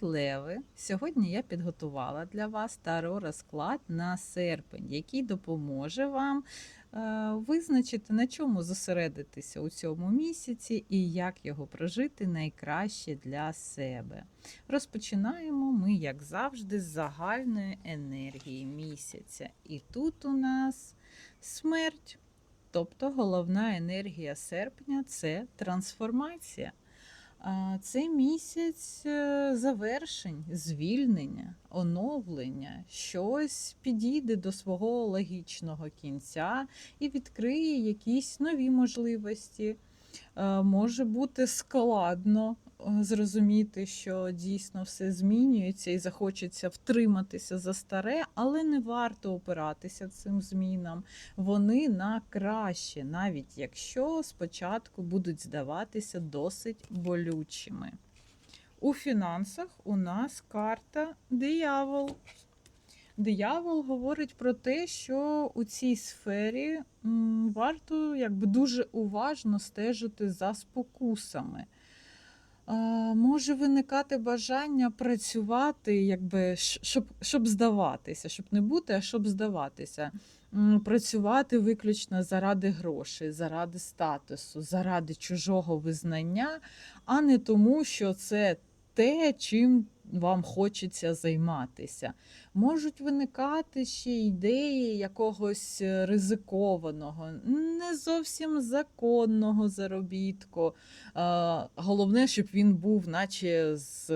Леви! Сьогодні я підготувала для вас таро розклад на серпень, який допоможе вам е, визначити, на чому зосередитися у цьому місяці і як його прожити найкраще для себе. Розпочинаємо ми, як завжди, з загальної енергії місяця. І тут у нас смерть. Тобто головна енергія серпня це трансформація. Це місяць е, завершень, звільнення, оновлення. Щось підійде до свого логічного кінця і відкриє якісь нові можливості. Е, Може бути складно зрозуміти, що дійсно все змінюється і захочеться втриматися за старе, але не варто опиратися цим змінам. Вони на краще, навіть якщо спочатку будуть здаватися досить болючими. У фінансах у нас карта диявол. Диявол говорить про те, що у цій сфері варто якби дуже уважно стежити за спокусами. Може виникати бажання працювати, якби, щоб, щоб здаватися, щоб не бути, а щоб здаватися. Працювати виключно заради грошей, заради статусу, заради чужого визнання, а не тому, що це те, чим вам хочеться займатися. Можуть виникати ще ідеї якогось е, ризикованого, не зовсім законного заробітку. Головне, щоб він був, наче з,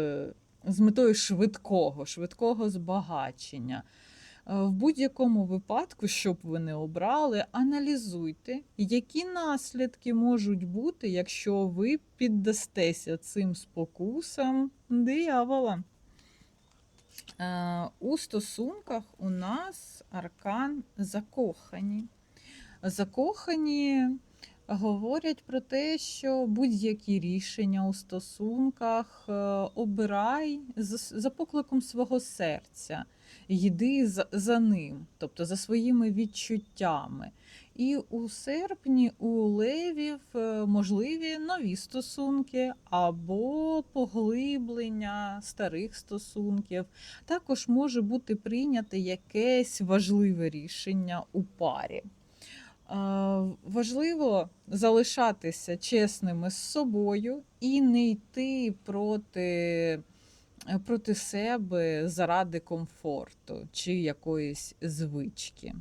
з метою швидкого, швидкого збагачення. Е, В будь-якому випадку, щоб ви не обрали, аналізуйте, які наслідки можуть бути, якщо ви піддастеся цим спокусам диявола. Е, У стосунках у нас аркан закохані. Закохані говорять про те, що будь-які рішення у стосунках е, обирай за, покликом свого серця, йди за, за ним, тобто за своїми відчуттями. І у серпні у левів е, можливі нові стосунки або поглиблення старих стосунків. Також може бути прийняте якесь важливе рішення у парі. Важливо залишатися чесними з собою і не йти проти, е, проти себе заради комфорту чи якоїсь звички.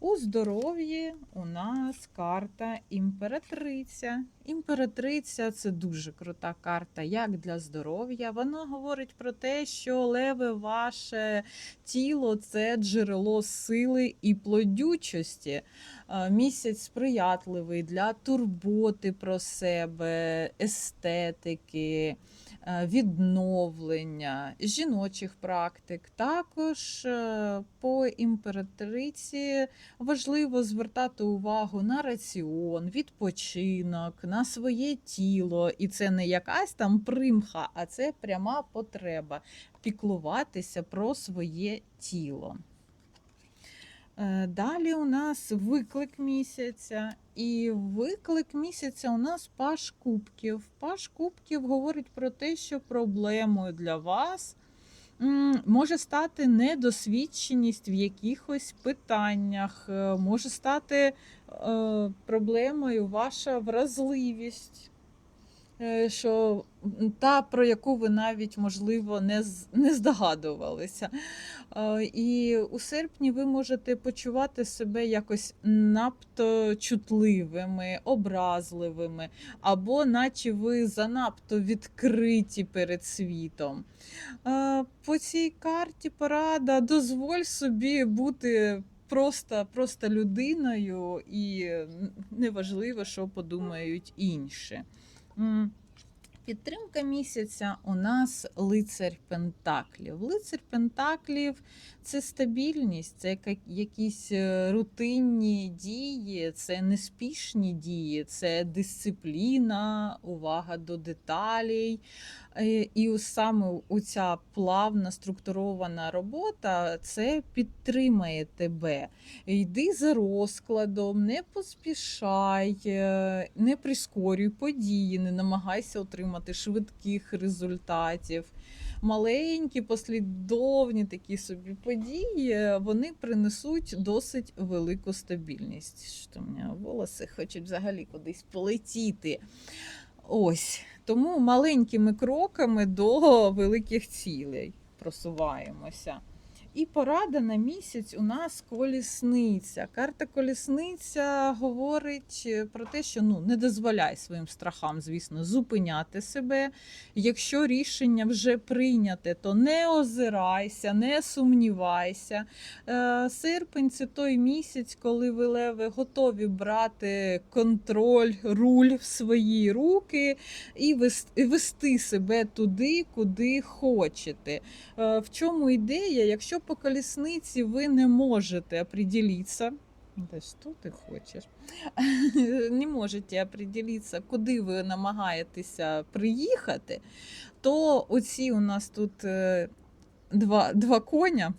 У здоров'ї у нас карта імператриця. Імператриця це дуже крута карта, як для здоров'я. Вона говорить про те, що леве ваше тіло це джерело сили і плодючості. Е, Місяць сприятливий для турботи про себе, естетики, відновлення, жіночих практик. Також е, по імператриці важливо звертати увагу на раціон, відпочинок, на своє тіло. І це не якась там примха, а це пряма потреба піклуватися про своє тіло. Е, Далі у нас виклик місяця. І виклик місяця у нас паш кубків. Паш кубків говорить про те, що проблемою для вас може стати недосвідченість в якихось питаннях, е, може стати е, проблемою ваша вразливість. Е, Що та, про яку ви навіть, можливо, не, не здогадувалися. Е, І у серпні ви можете почувати себе якось надто чутливими, образливими, або наче ви занадто відкриті перед світом. Е, По цій карті порада дозволь собі бути. Просто, просто людиною, і неважливо, що подумають інші. Підтримка місяця у нас лицар Пентаклів. Лицар Пентаклів це стабільність, це якісь е, рутинні дії, це неспішні дії, це дисципліна, увага до деталей. Е, І саме у ця плавна структурована робота це підтримає тебе. Йди за розкладом, не поспішай, е, не прискорюй події, не намагайся отримати швидких результатів. маленькі, послідовні такі собі події, вони принесуть досить велику стабільність. Що у мене волоси хочуть взагалі кудись полетіти. Ось. Тому маленькими кроками до великих цілей просуваємося. І порада на місяць у нас колісниця. Карта колісниця говорить е, про те, що ну не дозволяй своїм страхам, звісно, зупиняти себе. Якщо рішення вже прийняте, то не озирайся, не сумнівайся. Е, Серпень це той місяць, коли ви леви готові брати контроль, руль в свої руки і вести себе туди, куди хочете. Е, В чому ідея? Якщо по колісниці ви не можете определитися, да що ти хочеш? Не можете определитися, куди ви намагаєтеся приїхати, то оці у нас тут е, два, два коня,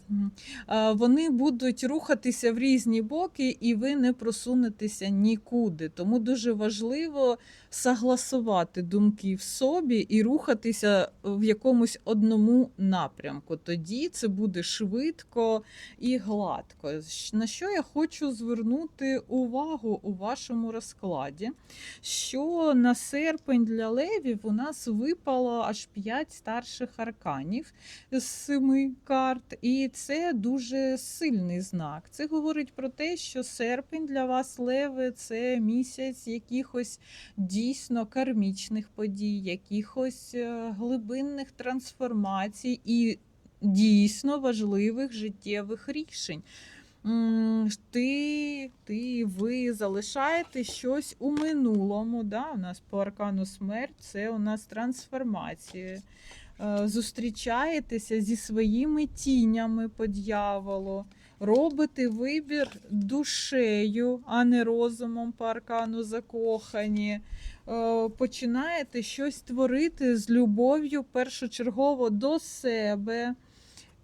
вони будуть рухатися в різні боки, і ви не просунетеся нікуди. Тому дуже важливо согласувати думки в собі і рухатися в якомусь одному напрямку. Тоді це буде швидко і гладко. На що я хочу звернути увагу у вашому розкладі? Що на серпень для левів у нас випало аж 5 старших арканів з семи карт, і це дуже сильний знак. Це говорить про те, що серпень для вас, леви, це місяць якихось дійсно кармічних подій, якихось е, глибинних трансформацій і дійсно важливих життєвих рішень. Ти, ти, ви залишаєте щось у минулому. Да? У нас по аркану смерть це у нас трансформація. Е, Зустрічаєтеся зі своїми тінями по дьяволу, робите вибір душею, а не розумом по аркану закохані. Е, Починаєте щось творити з любов'ю першочергово до себе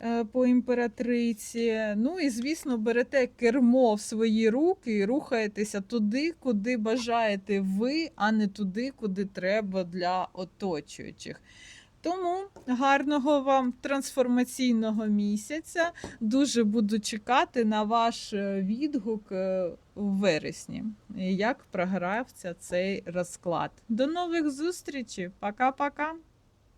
е, по імператриці. Ну і, звісно, берете кермо в свої руки і рухаєтеся туди, куди бажаєте ви, а не туди, куди треба для оточуючих. Тому гарного вам трансформаційного місяця. Дуже буду чекати на ваш е, відгук у в вересні, як програвся цей розклад. До нових зустрічей. Пока-пока.